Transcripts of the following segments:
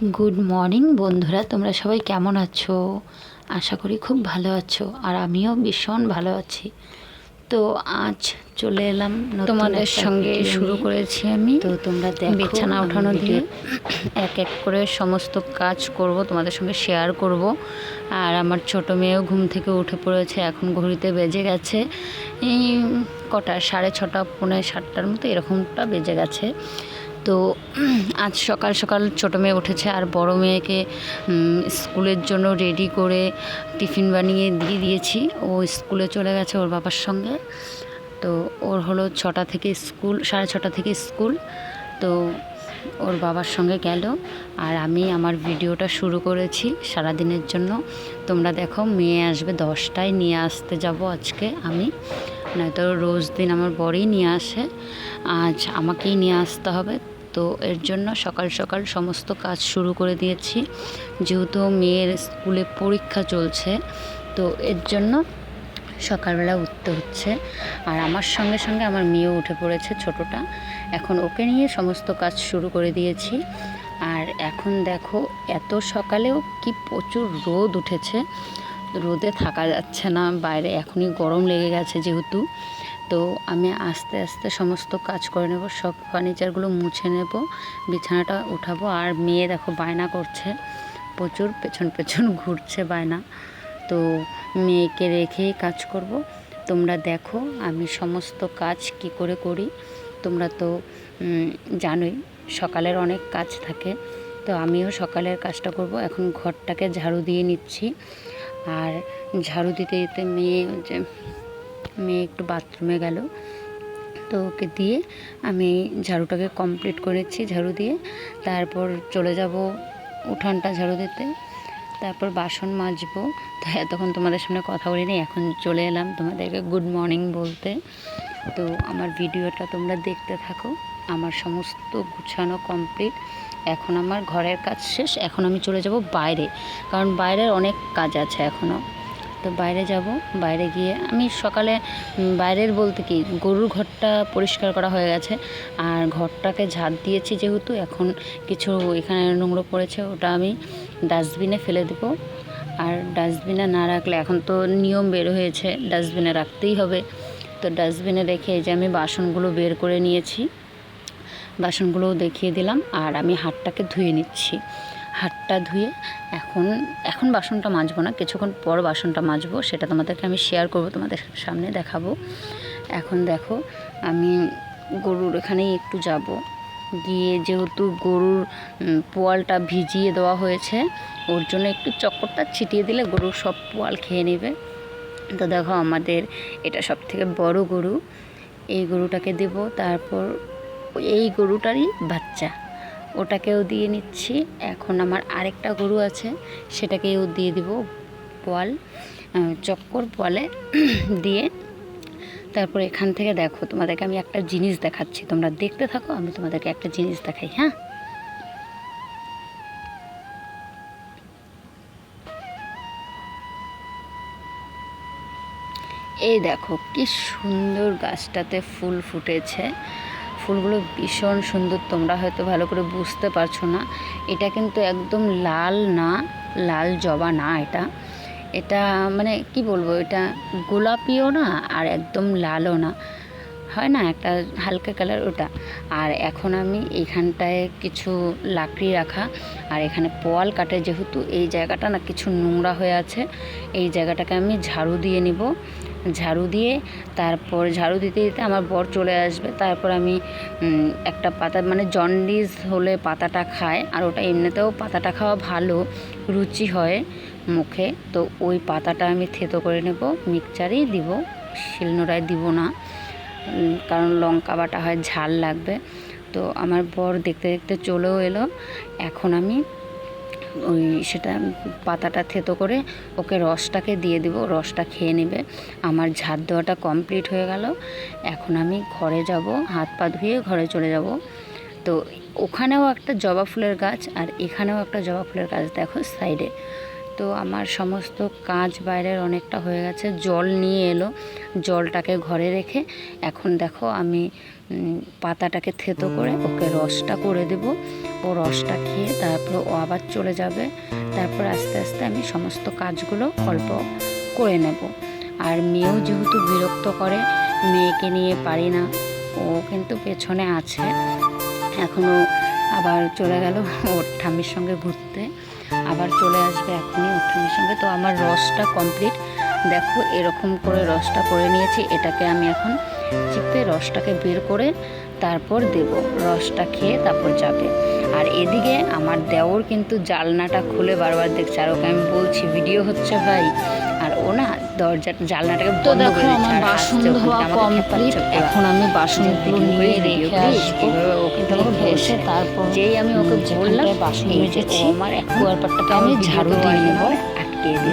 Good morning বন্ধুরা। তোমরা সবাই কেমন আছো? আশা করি খুব ভালো আছো আর আমিও ভীষণ ভালো আছি। তো আজ চলে এলাম তোমাদের সঙ্গে শুরু করেছি আমি। তো তোমরা বিছানা ওঠানো দিয়ে এক এক করে সমস্ত কাজ করব তোমাদের সঙ্গে শেয়ার করব। আর আমার ছোট মেয়েও ঘুম থেকে উঠে পড়েছে এখন ঘড়িতে বেজে গেছে। এই কটা সাড়ে ছটা পৌনে সাতটার মতো এরকমটা বেজে গেছে। তো আজ সকাল সকাল ছোটো মেয়ে উঠেছে আর বড় মেয়েকে স্কুলের জন্য রেডি করে টিফিন বানিয়ে দিয়ে দিয়েছি। ও স্কুলে চলে গেছে ওর বাবার সঙ্গে। তো ওর হলো ছটা থেকে স্কুল, সাড়ে ছটা থেকে স্কুল। তো ওর বাবার সঙ্গে গেল আর আমি আমার ভিডিওটা শুরু করেছি সারা দিনের জন্য। তোমরা দেখো, মেয়ে আসবে দশটায়, নিয়ে আসতে যাব আজকে আমি। নয়তো রোজ দিন আমার বড়ই নিয়ে আসে। আজ আমাকেই নিয়ে আসতে হবে। তো এর জন্য সকাল সকাল সমস্ত কাজ শুরু করে দিয়েছি। যেহেতু মেয়ের স্কুলে পরীক্ষা চলছে, তো এর জন্য সকালবেলা উঠতে হচ্ছে। আর আমার সঙ্গে সঙ্গে আমার মেয়েও উঠে পড়েছে ছোটটা। এখন ওকে নিয়ে সমস্ত কাজ শুরু করে দিয়েছি। আর এখন দেখো, এত সকালেও কি প্রচুর রোদ উঠেছে। রোদে থাকা যাচ্ছে না, বাইরে এখনই গরম লেগে গেছে যেহেতু। তো আমি আস্তে আস্তে সমস্ত কাজ করে নেব, সব ফার্নিচারগুলো মুছে নেব, বিছানাটা উঠাবো। আর মেয়ে দেখো বায়না করছে, প্রচুর পেছন পেছন ঘুরছে বায়না। তো মেয়েকে রেখেই কাজ করব। তোমরা দেখো আমি সমস্ত কাজ কি করে করি। তোমরা তো জানোই সকালের অনেক কাজ থাকে। তো আমিও সকালের কাজটা করব। এখন ঘরটাকে ঝাড়ু দিয়ে নিচ্ছি। আর ঝাড়ু দিতে দিতে মেয়ে যে মেয়ে একটু বাথরুমে গেল। তো ওকে দিয়ে আমি ঝাড়ুটাকে কমপ্লিট করেছি, ঝাড়ু দিয়ে। তারপর চলে যাব উঠানটা ঝাড়ু দিতে। তারপর বাসন মাজবো। তো এতক্ষণ তোমাদের সামনে কথা বলিনি, এখন চলে এলাম তোমাদেরকে গুড মর্নিং বলতে। তো আমার ভিডিওটা তোমরা দেখতে থাকো। আমার সমস্ত গুছানো কমপ্লিট এখন আমার ঘরের কাজ শেষ। এখন আমি চলে যাব বাইরে, কারণ বাইরের অনেক কাজ আছে এখনও তো বাইরে যাব, বাইরে গিয়ে আমি সকালে বাইরের বলতে কি, গরুর ঘরটা পরিষ্কার করা হয়ে গেছে। আর ঘরটাকে ঝাড় দিয়েছি যেহেতু, এখন কিছু এখানে নোংরা পড়েছে, ওটা আমি ডাস্টবিনে ফেলে দেবো। আর ডাস্টবিনে না রাখলে, এখন তো নিয়ম বের হয়েছে, ডাস্টবিনে রাখতেই হবে। তো ডাস্টবিনে রেখে যে আমি বাসনগুলো বের করে নিয়েছি। বাসনগুলোও দেখিয়ে দিলাম আর আমি হাতটাকে ধুয়ে নিচ্ছি। হাতটা ধুয়ে এখন এখন বাসনটা মাজবো না, কিছুক্ষণ পর বাসনটা মাজবো, সেটা তোমাদেরকে আমি শেয়ার করব, তোমাদের সামনে দেখাবো। এখন দেখো, আমি গরুর এখানেই একটু যাব। গিয়ে যেহেতু গরুর পোয়ালটা ভিজিয়ে দেওয়া হয়েছে, ওর জন্য একটু চক্করটা ছিটিয়ে দিলে গরুর সব পোয়াল খেয়ে নেবে। তো দেখো আমাদের, এটা সব থেকে বড় গরু। এই গরুটাকে দেব, তারপর এই গরুটারই বাচ্চা। ওটাকেও দিয়ে নিচ্ছি। এখন আমার আরেকটা গরু আছে সেটাকেও দিয়ে দিব পোয়াল চক্কর পোয়ালে দিয়ে। তারপর এখান থেকে দেখো, তোমাদেরকে আমি একটা জিনিস দেখাচ্ছি। তোমরা দেখতে থাকো, আমি তোমাদেরকে একটা জিনিস দেখাই হ্যাঁ? এই দেখো, কি সুন্দর গাছটাতে ফুল ফুটেছে। ফুলগুলো ভীষণ সুন্দর, তোমরা হয়তো ভালো করে বুঝতে পারছ না। এটা কিন্তু একদম লাল না, লাল জবা না এটা। এটা মানে কি বলব, এটা গোলাপিও না আর একদম লালও না। হয় না, একটা হালকা কালার ওটা। আর এখন আমি এইখানটায় কিছু লাকড়ি রাখা, আর এখানে পোয়াল কাটে যেহেতু, এই জায়গাটা না কিছু নোংরা হয়ে আছে। এই জায়গাটাকে আমি ঝাড়ু দিয়ে নিব। ঝাড়ু দিয়ে তারপর ঝাড়ু দিতে দিতে আমার বর চলে আসবে। তারপর আমি একটা পাতা মানে জন্ডিস হলে পাতাটা খায় আর ওটা এমনিতেও পাতাটা খাওয়া ভালো, রুচি হয় মুখে। তো ওই পাতাটা আমি থেতো করে নেব মিক্সচারেই দিব, শিলনোড়ায় দিব না কারণ লঙ্কা বাটা হয়, ঝাল লাগবে। তো আমার বর দেখতে দেখতে চলেও এলো। এখন আমি ওই সেটা পাতাটা থেতো করে ওকে রসটাকে দিয়ে দিব, রসটা খেয়ে নেবে। আমার ঝাড় দেওয়াটা কমপ্লিট হয়ে গেল। এখন আমি ঘরে যাব, হাত পা ধুয়ে ঘরে চলে যাব। তো ওখানেও একটা জবা ফুলের গাছ আর এখানেও একটা জবা ফুলের গাছ, দেখো সাইডে। তো আমার সমস্ত কাজ বাইরের অনেকটা হয়ে গেছে। জল নিয়ে এলো। জলটাকে ঘরে রেখে এখন দেখো আমি পাতাটাকে থেতো করে ওকে রসটা করে দেব। ও রসটা খেয়ে তারপর ও আবার চলে যাবে। তারপর আস্তে আস্তে আমি সমস্ত কাজগুলো অল্প করে নেব। আর মেয়েও যেহেতু বিরক্ত করে, মেয়েকে নিয়ে পারি না, ও কিন্তু পেছনে আছে। এখনও আবার চলে গেল ওর ঠাম্মির সঙ্গে ঘুরতে। আবার চলে আসবে এখনই উঠোনের সঙ্গে। তো আমার রসটা কমপ্লিট দেখো, এরকম করে রসটা করে নিয়েছি। এটাকে আমি এখন চিপে রসটাকে বের করে তারপর দেব। রসটা খেয়ে তারপর যাবে। আর এদিকে আমার দেওর কিন্তু জালনাটা খুলে বারবার দেখছে। আর ওকে আমি বলছি, ভিডিও হচ্ছে ভাই ও না দরজা জালনাটাকে তো দেখো আমার বাসন ধোয়া কমপ্লিট এখন আমি বাসনগুলো নিয়ে রেখে আসব এভাবে ও রেখে এসে তারপর যেই আমি ওকে বললাম বাসন মেজেছি আমার এখন কুয়ারপাটটাকে আমি ঝাড়ু দিয়ে নেব।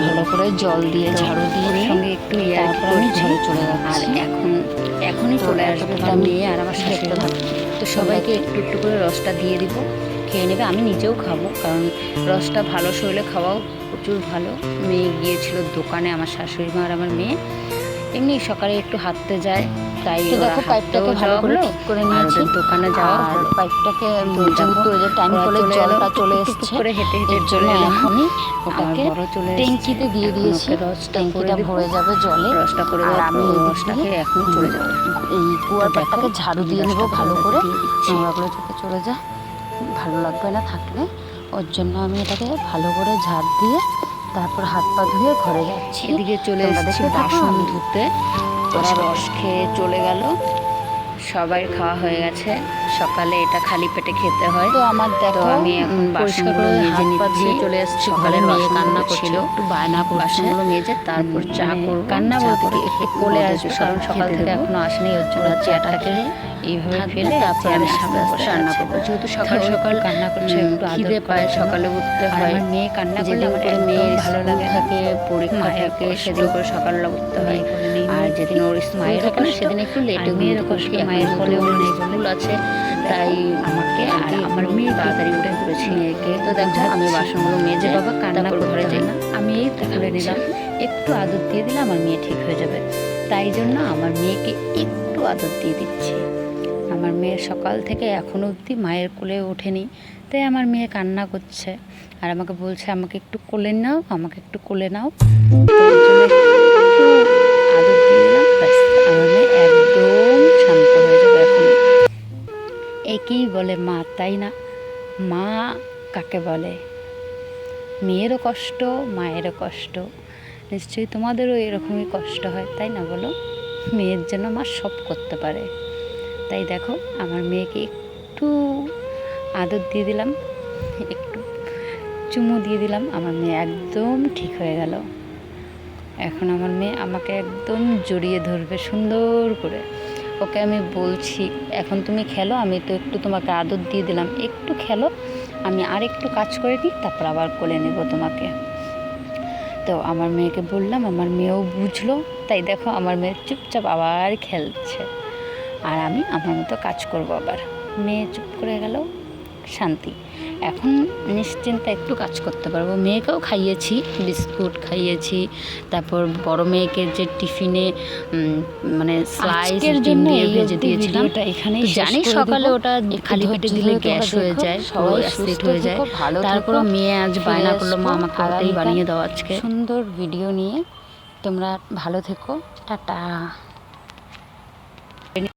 ভালো করে জল দিয়ে ঝাড়ু দিয়ে সঙ্গে একটু তারপর আমি ঘরে চলে আর যাচ্ছি। এখন এখনই চলে আসবে আমার মেয়ে আর আমার শাশুড়ি। তো সবাইকে একটু একটু করে রসটা দিয়ে দিব। খেয়ে নেবে আমি নিজেও খাব কারণ রসটা ভালো শরীরে খাওয়াও প্রচুর ভালো। মেয়ে গিয়েছিল দোকানে আমার শাশুড়ি মা আর আমার মেয়ে। এমনি সকালে একটু হাঁটতে যায় তাই দেখো পাইপটাকে ভালো করে ঠিক করে নিয়েছি। দোকানে যাওয়া আর পাইপটাকে যেহেতু যে টাইম করে জলটা চলে এসছে করে হেঁটে হেঁটে চলে এখনই ওটাকে ট্যাঙ্কিতে দিয়ে দিয়েছি ট্যাঙ্কিটা ভরে যাবে জলে। রসটা করে আর আমি এই রসটাকে এখন চলে যাব। এই দেখো, ঝাড়ু দিয়ে নেব ভালো করে। নোংরাগুলো চলে যায় ভালো লাগবে না থাকলে। ওর জন্য আমি এটাকে ভালো করে ঝাড় দিয়ে তারপর হাত পা ধুয়ে ঘরে যাচ্ছি। এদিকে চলে এসেছি বাসন ধুতে। ওরা রস খেয়ে চলে গেল। সবাই খাওয়া হয়ে গেছে। সকালে এটা খালি পেটে খেতে হয়। তো আমার দেখো আমি এখন বাসনগুলো করে মেজে নিচ্ছি। চলে এসেছি। সকালে ঘরের মেয়ে কান্না ছিল। করছিল একটু বায়না করছে বাসনগুলো মেজে তারপর চা মানে করব। কান্না বলতে করে কি, একটু কোলে আসবে কারণ সকাল থেকে এখনও আসেনি। ওর জন্য চাটাকে খেয়ে এইভাবে ফেলে তারপর আমি সামনে বসে রান্না করব। যেহেতু সকাল সকাল কান্না করছে, একটু খিদে পায় সকালে উঠতে হয়। আমার মেয়ে কান্না করলে আমার মেয়ের ভালো লাগে থাকে পরীক্ষা থাকে। সেদিন করে সকালবেলা উঠতে হয়। মেয়ে আর যেদিন ওর স্কুল থাকে না সেদিন একটু লেটে মেয়ের কষ্ট, মায়ের যেহেতু ওর স্কুল আছে তাই আমাকে আর আমার মেয়ে তাড়াতাড়ি উঠে পড়েছি মেয়েকে তো দেখো আমি। বাসনগুলো মেজে বাবা কান্না তারপর ঘরে যাই। না। আমি এই তো করে নিলাম। একটু আদর দিয়ে দিলে আমার মেয়ে ঠিক হয়ে যাবে। তাই জন্য আমার মেয়েকে একটু আদর দিয়ে দিচ্ছি আমার মেয়ে সকাল থেকে এখনও অবধি মায়ের কোলে ওঠেনি, তাই আমার মেয়ে কান্না করছে। আর আমাকে বলছে, আমাকে একটু কোলে নাও, আমাকে একটু কোলে নাও। আদর দিয়ে একদম শান্ত হয়ে যাবে একেই বলে মা, তাই না? মা কাকে বলে? মেয়েরও কষ্ট, মায়েরও কষ্ট। নিশ্চয়ই তোমাদেরও এরকমই কষ্ট হয়, তাই না বলো? মেয়ের জন্য মা সব করতে পারে। তাই দেখো, আমার মেয়েকে একটু আদর দিয়ে দিলাম, একটু চুমু দিয়ে দিলাম, আমার মেয়ে একদম ঠিক হয়ে গেল। এখন আমার মেয়ে আমাকে একদম জড়িয়ে ধরবে সুন্দর করে। ওকে আমি বলছি, এখন তুমি খেলো, আমি তো একটু তোমাকে আদর দিয়ে দিলাম, একটু খেলো, আমি আর একটু কাজ করে নিই তারপর আবার কোলে নেব তোমাকে। তো আমার মেয়েকে বললাম, আমার মেয়েও বুঝলো, তাই দেখো আমার মেয়ে চুপচাপ আবার খেলছে। আর আমি আমার মতো কাজ করব আবার। মেয়ে চুপ করে গেল শান্তি। এখন নিশ্চিন্তে একটু কাজ করতে পারব। মেয়েকেও খাইয়েছি বিস্কুট খাইয়েছি তারপর বড় মেয়েকে যে টিফিনে মানে স্লাইস আজকের ডিম জন্য ভেজে দিয়েছিলাম। এখানেই জানি সকালে ওটা খালি পেটে দিলে গ্যাস হয়ে যায় অ্যাসিড হয়ে যায়। থেকো। মেয়ে আজ বায়না করল মা আমাকে ওটাই বানিয়ে দাও আজকে। সুন্দর ভিডিও নিয়ে তোমরা ভালো থেকো। টাটা।